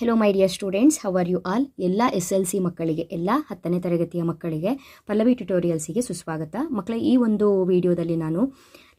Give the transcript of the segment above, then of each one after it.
Hello my dear students how are you all ಎಲ್ಲ S L C ಮಕ್ಕಳಿಗೆ ಎಲ್ಲ ಹತ್ತನೇ ತರಗತಿಯ ಮಕ್ಕಳಿಗೆ, ಪಲ್ಲವಿ ಟ್ಯುಟೋರಿಯಲ್ಸಿಗೆ ಸುಸ್ವಾಗತ. ಮಕ್ಕಳ, ಈ ಒಂದು ವಿಡಿಯೋದಲ್ಲಿ ನಾನು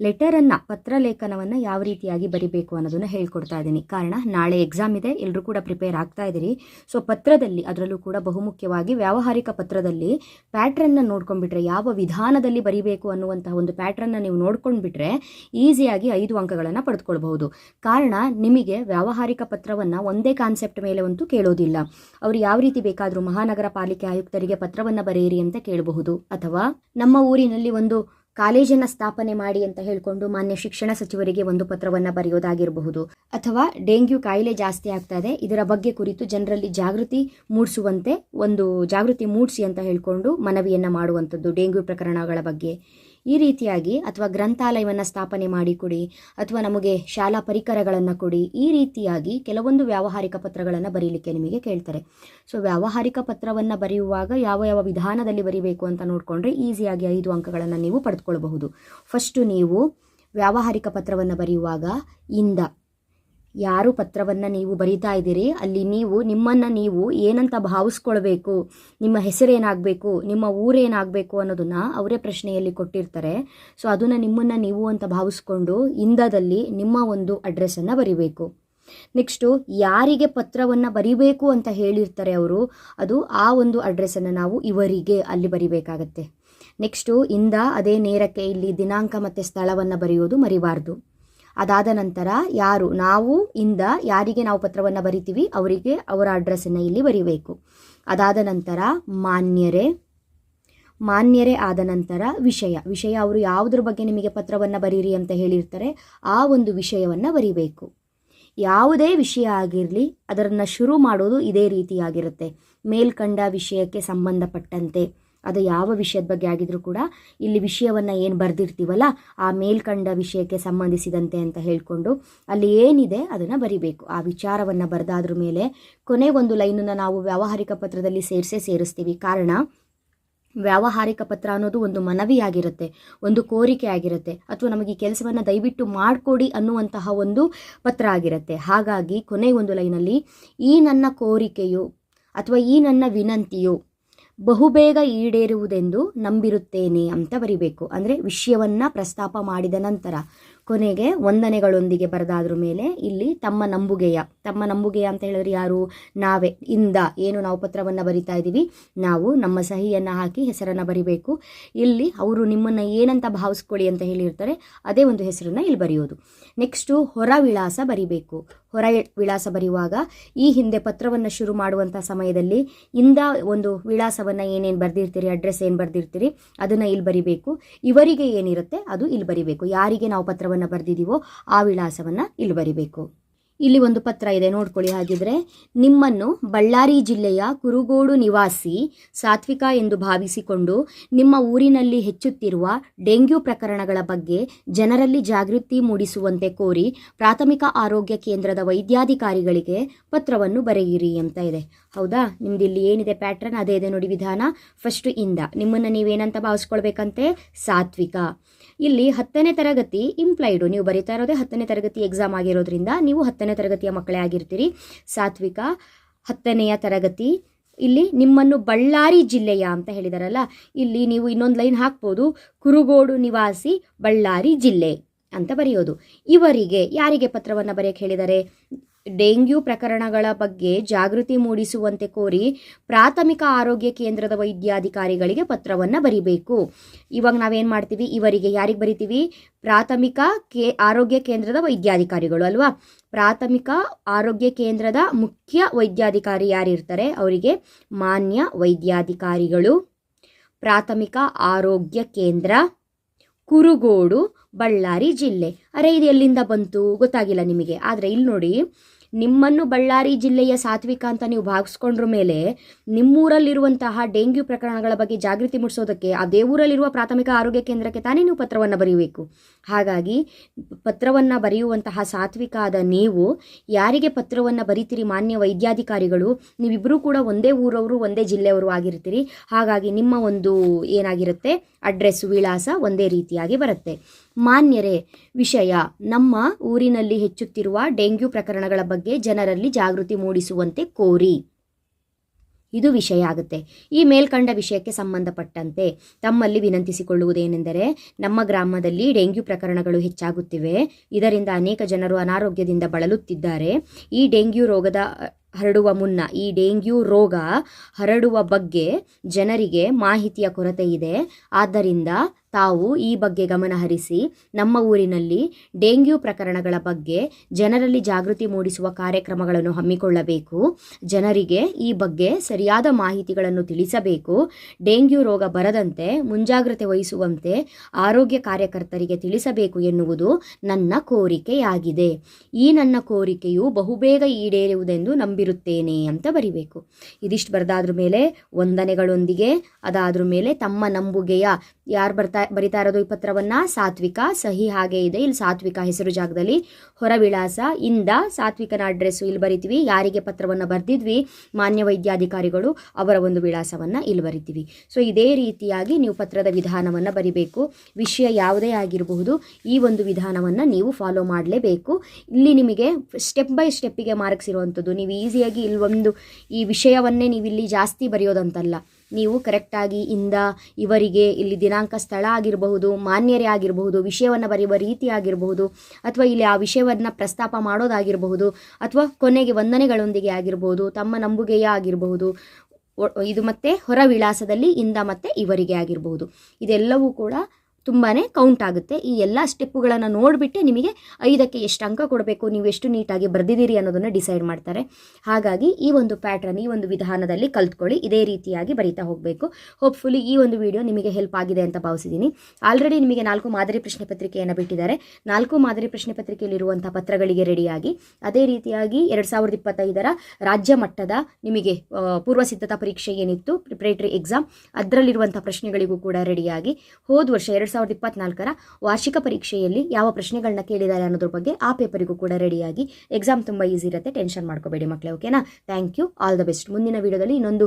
ಲೆಟರನ್ನು ಪತ್ರಲೇಖನವನ್ನು ಯಾವ ರೀತಿಯಾಗಿ ಬರಿಬೇಕು ಅನ್ನೋದನ್ನು ಹೇಳ್ಕೊಡ್ತಾ ಇದ್ದೀನಿ ಕಾರಣ, ನಾಳೆ ಎಕ್ಸಾಮ್ ಇದೆ ಎಲ್ಲರೂ ಕೂಡ ಪ್ರಿಪೇರ್ ಆಗ್ತಾ ಇದ್ದೀರಿ. ಸೊ ಪತ್ರದಲ್ಲಿ, ಅದರಲ್ಲೂ ಕೂಡ ಬಹುಮುಖ್ಯವಾಗಿ ವ್ಯಾವಹಾರಿಕ ಪತ್ರದಲ್ಲಿ ಪ್ಯಾಟ್ರನ್ನ ನೋಡ್ಕೊಂಡ್ಬಿಟ್ರೆ, ಯಾವ ವಿಧಾನದಲ್ಲಿ ಬರಿಬೇಕು ಅನ್ನುವಂತಹ ಒಂದು ಪ್ಯಾಟ್ರನ್ನ ನೀವು ನೋಡ್ಕೊಂಡ್ಬಿಟ್ರೆ ಈಸಿಯಾಗಿ ಐದು ಅಂಕಗಳನ್ನು ಪಡೆದುಕೊಳ್ಬಹುದು ಕಾರಣ, ನಿಮಗೆ ವ್ಯಾವಹಾರಿಕ ಪತ್ರವನ್ನು ಒಂದೇ ಕಾನ್ಸೆಪ್ಟ್ ಮೇಲೆ ಅಂತೂ ಕೇಳೋದಿಲ್ಲ. ಅವರು ಯಾವ ರೀತಿ ಬೇಕಾದರೂ ಮಹಾನಗರ ಪಾಲಿಕೆ ಆಯುಕ್ತರಿಗೆ ಪತ್ರವನ್ನು ಬರೆಯಿರಿ ಅಂತ ಕೇಳಬಹುದು. ಅಥವಾ, ನಮ್ಮ ಊರಿನಲ್ಲಿ ಒಂದು ಕಾಲೇಜನ್ನು ಸ್ಥಾಪನೆ ಮಾಡಿ ಅಂತ ಹೇಳಿಕೊಂಡು ಮಾನ್ಯ ಶಿಕ್ಷಣ ಸಚಿವರಿಗೆ ಒಂದು ಪತ್ರವನ್ನು ಬರೆಯೋದಾಗಿರಬಹುದು. ಅಥವಾ ಡೆಂಗ್ಯೂ ಕಾಯಿಲೆ ಜಾಸ್ತಿ ಆಗ್ತಾ ಇದೆ, ಇದರ ಬಗ್ಗೆ ಕುರಿತು ಜನರಲ್ಲಿ ಜಾಗೃತಿ ಮೂಡಿಸುವಂತೆ, ಒಂದು ಜಾಗೃತಿ ಮೂಡಿಸಿ ಅಂತ ಹೇಳಿಕೊಂಡು ಮನವಿಯನ್ನು ಮಾಡುವಂಥದ್ದು ಡೆಂಗ್ಯೂ ಪ್ರಕರಣಗಳ ಬಗ್ಗೆ. ಈ ರೀತಿಯಾಗಿ ಅಥವಾ ಗ್ರಂಥಾಲಯವನ್ನು ಸ್ಥಾಪನೆ ಮಾಡಿ ಕೊಡಿ, ಅಥವಾ ನಮಗೆ ಶಾಲಾ ಪರಿಕರಗಳನ್ನು ಕೊಡಿ, ಈ ರೀತಿಯಾಗಿ ಕೆಲವೊಂದು ವ್ಯಾವಹಾರಿಕ ಪತ್ರಗಳನ್ನು ಬರೀಲಿಕ್ಕೆ ನಿಮಗೆ ಕೇಳ್ತಾರೆ. ಸೊ ವ್ಯಾವಹಾರಿಕ ಪತ್ರವನ್ನು ಬರೆಯುವಾಗ ಯಾವ ಯಾವ ವಿಧಾನದಲ್ಲಿ ಬರೀಬೇಕು ಅಂತ ನೋಡಿಕೊಂಡ್ರೆ ಈಸಿಯಾಗಿ ಐದು ಅಂಕಗಳನ್ನು ನೀವು ಪಡೆದುಕೊಳ್ಳಬಹುದು ಫಸ್ಟು ನೀವು ವ್ಯಾವಹಾರಿಕ ಪತ್ರವನ್ನು ಬರೆಯುವಾಗ ಇಂದ. ಯಾರು ಪತ್ರವನ್ನು ನೀವು ಬರಿತಾ ಇದ್ದೀರಿ? ಅಲ್ಲಿ ನೀವು, ನಿಮ್ಮನ್ನು ನೀವು ಏನಂತ ಭಾವಿಸ್ಕೊಳ್ಬೇಕು? ನಿಮ್ಮ ಹೆಸರೇನಾಗಬೇಕು? ನಿಮ್ಮ ಊರೇನಾಗಬೇಕು ಅನ್ನೋದನ್ನು ಅವರೇ ಪ್ರಶ್ನೆಯಲ್ಲಿ ಕೊಟ್ಟಿರ್ತಾರೆ. ಸೊ ಅದನ್ನು ನಿಮ್ಮನ್ನು ನೀವು ಅಂತ ಭಾವಿಸ್ಕೊಂಡು ಇಂದದಲ್ಲಿ ನಿಮ್ಮ ಒಂದು ಅಡ್ರೆಸ್ಸನ್ನು ಬರಿಬೇಕು. ನೆಕ್ಸ್ಟು ಯಾರಿಗೆ ಪತ್ರವನ್ನು ಬರಿಬೇಕು ಅಂತ ಹೇಳಿರ್ತಾರೆ ಅವರು, ಅದು ಆ ಒಂದು ಅಡ್ರೆಸ್ಸನ್ನು ನಾವು ಇವರಿಗೆ ಅಲ್ಲಿ ಬರಿಬೇಕಾಗತ್ತೆ. ನೆಕ್ಸ್ಟು ಇಂದ ಅದೇ ನೇರಕ್ಕೆ ಇಲ್ಲಿ ದಿನಾಂಕ ಮತ್ತು ಸ್ಥಳವನ್ನು ಬರೆಯೋದು ಮರಿಬಾರ್ದು. ಅದಾದ ನಂತರ ಯಾರು ನಾವು ಇಂದ ಯಾರಿಗೆ ನಾವು ಪತ್ರವನ್ನು ಬರಿತೀವಿ ಅವರಿಗೆ ಅವರ ಅಡ್ರೆಸ್ಸನ್ನು ಇಲ್ಲಿ ಬರಿಬೇಕು. ಅದಾದ ನಂತರ ಮಾನ್ಯರೇ ಮಾನ್ಯರೇ ಆದ ನಂತರ ವಿಷಯ. ವಿಷಯ ಅವರು ಯಾವುದ್ರ ಬಗ್ಗೆ ನಿಮಗೆ ಪತ್ರವನ್ನು ಬರೀರಿ ಅಂತ ಹೇಳಿರ್ತಾರೆ ಆ ಒಂದು ವಿಷಯವನ್ನು ಬರಿಬೇಕು. ಯಾವುದೇ ವಿಷಯ ಆಗಿರಲಿ ಅದನ್ನು ಶುರು ಮಾಡೋದು ಇದೇ ರೀತಿಯಾಗಿರುತ್ತೆ. ಮೇಲ್ಕಂಡ ವಿಷಯಕ್ಕೆ ಸಂಬಂಧಪಟ್ಟಂತೆ. ಅದು ಯಾವ ವಿಷಯದ ಬಗ್ಗೆ ಆಗಿದ್ರೂ ಕೂಡ ಇಲ್ಲಿ ವಿಷಯವನ್ನು ಏನು ಬರೆದಿರ್ತೀವಲ್ಲ ಆ ಮೇಲ್ಕಂಡ ವಿಷಯಕ್ಕೆ ಸಂಬಂಧಿಸಿದಂತೆ ಅಂತ ಹೇಳಿಕೊಂಡು ಅಲ್ಲಿ ಏನಿದೆ ಅದನ್ನು ಬರಿಬೇಕು. ಆ ವಿಚಾರವನ್ನು ಬರೆದಾದ್ರ ಮೇಲೆ ಕೊನೆಗೊಂದು ಲೈನನ್ನು ನಾವು ವ್ಯಾವಹಾರಿಕ ಪತ್ರದಲ್ಲಿ ಸೇರಿಸೇ ಸೇರಿಸ್ತೀವಿ. ಕಾರಣ, ವ್ಯಾವಹಾರಿಕ ಪತ್ರ ಅನ್ನೋದು ಒಂದು ಮನವಿಯಾಗಿರುತ್ತೆ, ಒಂದು ಕೋರಿಕೆ ಆಗಿರುತ್ತೆ, ಅಥವಾ ನಮಗೆ ಈ ಕೆಲಸವನ್ನು ದಯವಿಟ್ಟು ಮಾಡಿಕೊಡಿ ಅನ್ನುವಂತಹ ಒಂದು ಪತ್ರ ಆಗಿರುತ್ತೆ. ಹಾಗಾಗಿ ಕೊನೆ ಒಂದು ಲೈನಲ್ಲಿ ಈ ನನ್ನ ಕೋರಿಕೆಯು ಅಥವಾ ಈ ನನ್ನ ವಿನಂತಿಯು ಬಹುಬೇಗ ಈಡೇರುವುದೆಂದು ನಂಬಿರುತ್ತೇನೆ ಅಂತ ಬರಿಬೇಕು. ಅಂದರೆ ವಿಷಯವನ್ನು ಪ್ರಸ್ತಾಪ ಮಾಡಿದ ನಂತರ ಕೊನೆಗೆ ವಂದನೆಗಳೊಂದಿಗೆ ಬರೆದಾದ್ರ ಮೇಲೆ ಇಲ್ಲಿ ತಮ್ಮ ನಂಬುಗೆಯ ತಮ್ಮ ನಂಬುಗೆಯ ಅಂತ ಹೇಳಿದ್ರೆ ಯಾರು? ನಾವೇ. ಇಂದ ಏನು ನಾವು ಪತ್ರವನ್ನು ಬರಿತಾ ಇದ್ದೀವಿ? ನಾವು ನಮ್ಮ ಸಹಿಯನ್ನು ಹಾಕಿ ಹೆಸರನ್ನು ಬರಿಬೇಕು. ಇಲ್ಲಿ ಅವರು ನಿಮ್ಮನ್ನು ಏನಂತ ಭಾವಿಸ್ಕೊಳ್ಳಿ ಅಂತ ಹೇಳಿರ್ತಾರೆ, ಅದೇ ಒಂದು ಹೆಸರನ್ನು ಇಲ್ಲಿ ಬರೆಯೋದು. ನೆಕ್ಸ್ಟು ಹೊರ ವಿಳಾಸ ಬರಿಬೇಕು. ಹೊರ ವಿಳಾಸ ಬರೆಯುವಾಗ, ಈ ಹಿಂದೆ ಪತ್ರವನ್ನು ಶುರು ಮಾಡುವಂಥ ಸಮಯದಲ್ಲಿ ಇಂದ ಒಂದು ವಿಳಾಸವನ್ನು ಏನೇನು ಬರೆದಿರ್ತೀರಿ, ಅಡ್ರೆಸ್ ಏನು ಬರೆದಿರ್ತೀರಿ, ಅದನ್ನು ಇಲ್ಲಿ ಬರಿಬೇಕು. ಇವರಿಗೆ ಏನಿರುತ್ತೆ, ಅದು ಇಲ್ಲಿ ಬರಿಬೇಕು. ಯಾರಿಗೆ ನಾವು ಪತ್ರವನ್ನು ಬರೆದಿದ್ದೀವೋ ಆ ವಿಳಾಸವನ್ನು ಇಲ್ಲಿ ಬರಿಬೇಕು. ಇಲ್ಲಿ ಒಂದು ಪತ್ರ ಇದೆ, ನೋಡ್ಕೊಳ್ಳಿ ಹಾಗಿದ್ರೆ. ನಿಮ್ಮನ್ನು ಬಳ್ಳಾರಿ ಜಿಲ್ಲೆಯ ಕುರುಗೋಡು ನಿವಾಸಿ ಸಾತ್ವಿಕ ಎಂದು ಭಾವಿಸಿಕೊಂಡು ನಿಮ್ಮ ಊರಿನಲ್ಲಿ ಹೆಚ್ಚುತ್ತಿರುವ ಡೆಂಗ್ಯೂ ಪ್ರಕರಣಗಳ ಬಗ್ಗೆ ಜನರಲ್ಲಿ ಜಾಗೃತಿ ಮೂಡಿಸುವಂತೆ ಕೋರಿ ಪ್ರಾಥಮಿಕ ಆರೋಗ್ಯ ಕೇಂದ್ರದ ವೈದ್ಯಾಧಿಕಾರಿಗಳಿಗೆ ಪತ್ರವನ್ನು ಬರೆಯಿರಿ ಅಂತ ಇದೆ. ಹೌದಾ? ನಿಮ್ದು ಇಲ್ಲಿ ಏನಿದೆ ಪ್ಯಾಟ್ರನ್? ಅದೇ ಇದೆ ನೋಡಿ ವಿಧಾನ. ಫಸ್ಟ್ ಇಂದ. ನಿಮ್ಮನ್ನು ನೀವೇನಂತ ಭಾವಿಸ್ಕೊಳ್ಬೇಕಂತೆ? ಸಾತ್ವಿಕ. ಇಲ್ಲಿ ಹತ್ತನೇ ತರಗತಿ ಇಂಪ್ಲೈಡು ನೀವು ಬರೀತಾ ಇರೋದೇ ಹತ್ತನೇ ತರಗತಿ ಎಕ್ಸಾಮ್ ಆಗಿರೋದ್ರಿಂದ ನೀವು ಹತ್ತನೇ ತರಗತಿಯ ಮಕ್ಕಳೇ ಆಗಿರ್ತೀರಿ. ಸಾತ್ವಿಕ, ಹತ್ತನೆಯ ತರಗತಿ, ಇಲ್ಲಿ ನಿಮ್ಮನ್ನು ಬಳ್ಳಾರಿ ಜಿಲ್ಲೆಯ ಅಂತ ಹೇಳಿದಾರಲ್ಲ, ಇಲ್ಲಿ ನೀವು ಇನ್ನೊಂದು ಲೈನ್ ಹಾಕ್ಬೋದು, ಕುರುಗೋಡು ನಿವಾಸಿ ಬಳ್ಳಾರಿ ಜಿಲ್ಲೆ ಅಂತ ಬರೆಯೋದು. ಇವರಿಗೆ ಯಾರಿಗೆ ಪತ್ರವನ್ನು ಬರೆಯಕ್ಕೆ ಹೇಳಿದ್ದಾರೆ ಡೆಂಗ್ಯೂ ಪ್ರಕರಣಗಳ ಬಗ್ಗೆ ಜಾಗೃತಿ ಮೂಡಿಸುವಂತೆ ಕೋರಿ ಪ್ರಾಥಮಿಕ ಆರೋಗ್ಯ ಕೇಂದ್ರದ ವೈದ್ಯಾಧಿಕಾರಿಗಳಿಗೆ ಪತ್ರವನ್ನು ಬರಿಬೇಕು. ಇವಾಗ ನಾವೇನು ಮಾಡ್ತೀವಿ? ಇವರಿಗೆ ಯಾರಿಗೆ ಬರಿತೀವಿ? ಪ್ರಾಥಮಿಕ ಕೇ, ಆರೋಗ್ಯ ಕೇಂದ್ರದ ವೈದ್ಯಾಧಿಕಾರಿಗಳು ಅಲ್ವಾ? ಪ್ರಾಥಮಿಕ ಆರೋಗ್ಯ ಕೇಂದ್ರದ ಮುಖ್ಯ ವೈದ್ಯಾಧಿಕಾರಿ ಯಾರಿರ್ತಾರೆ? ಅವರಿಗೆ ಮಾನ್ಯ ವೈದ್ಯಾಧಿಕಾರಿಗಳು. ಪ್ರಾಥಮಿಕ ಆರೋಗ್ಯ ಕೇಂದ್ರ, ಕುರುಗೋಡು, ಬಳ್ಳಾರಿ ಜಿಲ್ಲೆ. ಅರೆ, ಇದು ಎಲ್ಲಿಂದ ಬಂತು? ಗೊತ್ತಾಗಿಲ್ಲ ನಿಮಗೆ. ಆದರೆ ಇಲ್ಲಿ ನೋಡಿ ನಿಮ್ಮನ್ನು ಬಳ್ಳಾರಿ ಜಿಲ್ಲೆಯ ಸಾತ್ವಿಕ ಅಂತ ನೀವು ಭಾವಿಸ್ಕೊಂಡ್ರ ಮೇಲೆ ನಿಮ್ಮೂರಲ್ಲಿರುವಂತಹ ಡೆಂಗ್ಯೂ ಪ್ರಕರಣಗಳ ಬಗ್ಗೆ ಜಾಗೃತಿ ಮೂಡಿಸೋದಕ್ಕೆ ಅದೇ ಊರಲ್ಲಿರುವ ಪ್ರಾಥಮಿಕ ಆರೋಗ್ಯ ಕೇಂದ್ರಕ್ಕೆ ತಾನೇ ನೀವು ಪತ್ರವನ್ನು ಬರೆಯಬೇಕು ಹಾಗಾಗಿ ಪತ್ರವನ್ನು ಬರೆಯುವಂತಹ ಸಾತ್ವಿಕಾದ ನೀವು ಯಾರಿಗೆ ಪತ್ರವನ್ನು ಬರೀತೀರಿ? ಮಾನ್ಯ ವೈದ್ಯಾಧಿಕಾರಿಗಳು ನೀವಿಬ್ಬರೂ ಕೂಡ ಒಂದೇ ಊರವರು, ಒಂದೇ ಜಿಲ್ಲೆಯವರು ಆಗಿರ್ತೀರಿ. ಹಾಗಾಗಿ ನಿಮ್ಮ ಒಂದು ಏನಾಗಿರುತ್ತೆ? ಅಡ್ರೆಸ್ ವಿಳಾಸ ಒಂದೇ ರೀತಿಯಾಗಿ ಬರುತ್ತೆ. ಮಾನ್ಯರೇ, ವಿಷಯ, ನಮ್ಮ ಊರಿನಲ್ಲಿ ಹೆಚ್ಚುತ್ತಿರುವ ಡೆಂಗ್ಯೂ ಪ್ರಕರಣಗಳ ಬಗ್ಗೆ ಜನರಲ್ಲಿ ಜಾಗೃತಿ ಮೂಡಿಸುವಂತೆ ಕೋರಿ. ಇದು ವಿಷಯ ಆಗುತ್ತೆ. ಈ ಮೇಲ್ಕಂಡ ವಿಷಯಕ್ಕೆ ಸಂಬಂಧಪಟ್ಟಂತೆ ತಮ್ಮಲ್ಲಿ ವಿನಂತಿಸಿಕೊಳ್ಳುವುದೇನೆಂದರೆ, ನಮ್ಮ ಗ್ರಾಮದಲ್ಲಿ ಡೆಂಗ್ಯೂ ಪ್ರಕರಣಗಳು ಹೆಚ್ಚಾಗುತ್ತಿವೆ. ಇದರಿಂದ ಅನೇಕ ಜನರು ಅನಾರೋಗ್ಯದಿಂದ ಬಳಲುತ್ತಿದ್ದಾರೆ. ಈ ಡೆಂಗ್ಯೂ ರೋಗದ ಹರಡುವ ಮುನ್ನ ಈ ಡೆಂಗ್ಯೂ ರೋಗ ಹರಡುವ ಬಗ್ಗೆ ಜನರಿಗೆ ಮಾಹಿತಿಯ ಕೊರತೆ ಇದೆ. ಆದ್ದರಿಂದ ತಾವು ಈ ಬಗ್ಗೆ ಗಮನಹರಿಸಿ ನಮ್ಮ ಊರಿನಲ್ಲಿ ಡೆಂಗ್ಯೂ ಪ್ರಕರಣಗಳ ಬಗ್ಗೆ ಜನರಲ್ಲಿ ಜಾಗೃತಿ ಮೂಡಿಸುವ ಕಾರ್ಯಕ್ರಮಗಳನ್ನು ಹಮ್ಮಿಕೊಳ್ಳಬೇಕು. ಜನರಿಗೆ ಈ ಬಗ್ಗೆ ಸರಿಯಾದ ಮಾಹಿತಿಗಳನ್ನು ತಿಳಿಸಬೇಕು. ಡೆಂಗ್ಯೂ ರೋಗ ಬರದಂತೆ ಮುಂಜಾಗ್ರತೆ ವಹಿಸುವಂತೆ ಆರೋಗ್ಯ ಕಾರ್ಯಕರ್ತರಿಗೆ ತಿಳಿಸಬೇಕು ಎನ್ನುವುದು ನನ್ನ ಕೋರಿಕೆಯಾಗಿದೆ. ಈ ನನ್ನ ಕೋರಿಕೆಯು ಬಹುಬೇಗ ಈಡೇರುವುದೆಂದು ನಂಬಿರುತ್ತೇನೆ ಅಂತ ಬರೀಬೇಕು. ಇದಿಷ್ಟು ಬರೆದಾದ್ರ ಮೇಲೆ ವಂದನೆಗಳೊಂದಿಗೆ, ಅದಾದ್ರ ಮೇಲೆ ತಮ್ಮ ನಂಬುಗೆಯ ಯಾರು ಬರ್ತಾ, ಬರಿತಾ ಇರೋದು ಈ ಪತ್ರವನ್ನ? ಸಾತ್ವಿಕ. ಸಹಿ ಹಾಗೆ ಇದೆ. ಇಲ್ಲಿ ಸಾತ್ವಿಕ ಹೆಸರು ಜಾಗದಲ್ಲಿ. ಹೊರ ವಿಳಾಸ ಇಂದ ಸಾತ್ವಿಕನ ಅಡ್ರೆಸ್ಸು ಇಲ್ಲಿ ಬರಿತೀವಿ. ಯಾರಿಗೆ ಪತ್ರವನ್ನು ಬರೆದಿದ್ವಿ? ಮಾನ್ಯ ವೈದ್ಯಾಧಿಕಾರಿಗಳು ಅವರ ಒಂದು ವಿಳಾಸವನ್ನು ಇಲ್ಲಿ ಬರಿತೀವಿ. ಸೊ ಇದೇ ರೀತಿಯಾಗಿ ನೀವು ಪತ್ರದ ವಿಧಾನವನ್ನು ಬರಿಬೇಕು. ವಿಷಯ ಯಾವುದೇ ಆಗಿರಬಹುದು, ಈ ಒಂದು ವಿಧಾನವನ್ನು ನೀವು ಫಾಲೋ ಮಾಡಲೇಬೇಕು. ಇಲ್ಲಿ ನಿಮಗೆ ಸ್ಟೆಪ್ ಬೈ ಸ್ಟೆಪ್ಪಿಗೆ ಮಾರ್ಕ್ಸ್ ಇರುವಂಥದ್ದು ನೀವು ಈಸಿಯಾಗಿ ಇಲ್ಲಿ ಒಂದು ಈ ವಿಷಯವನ್ನೇ ನೀವು ಇಲ್ಲಿ ಜಾಸ್ತಿ ಬರೆಯೋದಂತಲ್ಲ. ನೀವು ಕರೆಕ್ಟಾಗಿ ಇಂದ ಇವರಿಗೆ ಇಲ್ಲಿ ದಿನಾಂಕ ಸ್ಥಳ ಆಗಿರಬಹುದು, ಮಾನ್ಯರೇ ಆಗಿರಬಹುದು, ವಿಷಯವನ್ನು ಬರೆಯುವ ರೀತಿ ಆಗಿರಬಹುದು, ಅಥವಾ ಇಲ್ಲಿ ಆ ವಿಷಯವನ್ನು ಪ್ರಸ್ತಾಪ ಮಾಡೋದಾಗಿರಬಹುದು, ಅಥವಾ ಕೊನೆಗೆ ವಂದನೆಗಳೊಂದಿಗೆ ಆಗಿರಬಹುದು, ತಮ್ಮ ನಂಬುಗೆಯ ಆಗಿರಬಹುದು ಇದು ಮತ್ತೆ ಹೊರ ವಿಳಾಸದಲ್ಲಿ ಇಂದ ಮತ್ತೆ ಇವರಿಗೆ ಆಗಿರಬಹುದು. ಇದೆಲ್ಲವೂ ಕೂಡ ತುಂಬಾ ಕೌಂಟ್ ಆಗುತ್ತೆ. ಈ ಎಲ್ಲ ಸ್ಟೆಪ್ಪುಗಳನ್ನು ನೋಡಿಬಿಟ್ಟೆ ನಿಮಗೆ ಐದಕ್ಕೆ ಎಷ್ಟು ಅಂಕ ಕೊಡಬೇಕು, ನೀವು ಎಷ್ಟು ನೀಟಾಗಿ ಬರೆದಿದ್ದೀರಿ ಅನ್ನೋದನ್ನು ಡಿಸೈಡ್ ಮಾಡ್ತಾರೆ. ಹಾಗಾಗಿ ಈ ಒಂದು ಪ್ಯಾಟ್ರನ್ ಈ ಒಂದು ವಿಧಾನದಲ್ಲಿ ಕಲ್ತ್ಕೊಳ್ಳಿ, ಇದೇ ರೀತಿಯಾಗಿ ಬರಿತಾ ಹೋಗಬೇಕು. ಹೋಪ್ಫುಲಿ ಈ ಒಂದು ವಿಡಿಯೋ ನಿಮಗೆ ಹೆಲ್ಪ್ ಆಗಿದೆ ಅಂತ ಭಾವಿಸಿದ್ದೀನಿ. ಆಲ್ರೆಡಿ ನಿಮಗೆ ನಾಲ್ಕು ಮಾದರಿ ಪ್ರಶ್ನೆ ಪತ್ರಿಕೆಯನ್ನು ಬಿಟ್ಟಿದ್ದಾರೆ. ನಾಲ್ಕು ಮಾದರಿ ಪ್ರಶ್ನೆ ಪತ್ರಿಕೆಯಲ್ಲಿರುವಂಥ ಪತ್ರಗಳಿಗೆ ರೆಡಿಯಾಗಿ ಅದೇ ರೀತಿಯಾಗಿ ಎರಡು ಸಾವಿರದ ಇಪ್ಪತ್ತೈದರ ರಾಜ್ಯ ಮಟ್ಟದ ನಿಮಗೆ ಪೂರ್ವ ಸಿದ್ಧತಾ ಪರೀಕ್ಷೆ ಏನಿತ್ತು ಪ್ರಿಪ್ರೇಟರಿ ಎಕ್ಸಾಮ್ ಅದರಲ್ಲಿರುವಂಥ ಪ್ರಶ್ನೆಗಳಿಗೂ ಕೂಡ ರೆಡಿಯಾಗಿ ಹೋದ ವರ್ಷ ಎರಡು ಸಾವಿರದ ಇಪ್ಪತ್ನಾಲ್ಕರ ವಾರ್ಷಿಕ ಪರೀಕ್ಷೆಯಲ್ಲಿ ಯಾವ ಪ್ರಶ್ನೆಗಳನ್ನ ಕೇಳಿದ್ದಾರೆ ಅನ್ನೋದ್ರ ಬಗ್ಗೆ ಆ ಪೇಪರಿಗೂ ಕೂಡ ರೆಡಿಯಾಗಿ ಎಕ್ಸಾಮ್ ತುಂಬಾ ಈಸಿ ಇರುತ್ತೆ. ಟೆನ್ಷನ್ ಮಾಡ್ಕೋಬೇಡಿ ಮಕ್ಕಳೇ ಓಕೆನಾ? Thank you. All the best. ಮುಂದಿನ ವಿಡಿಯೋದಲ್ಲಿ ಇನ್ನೊಂದು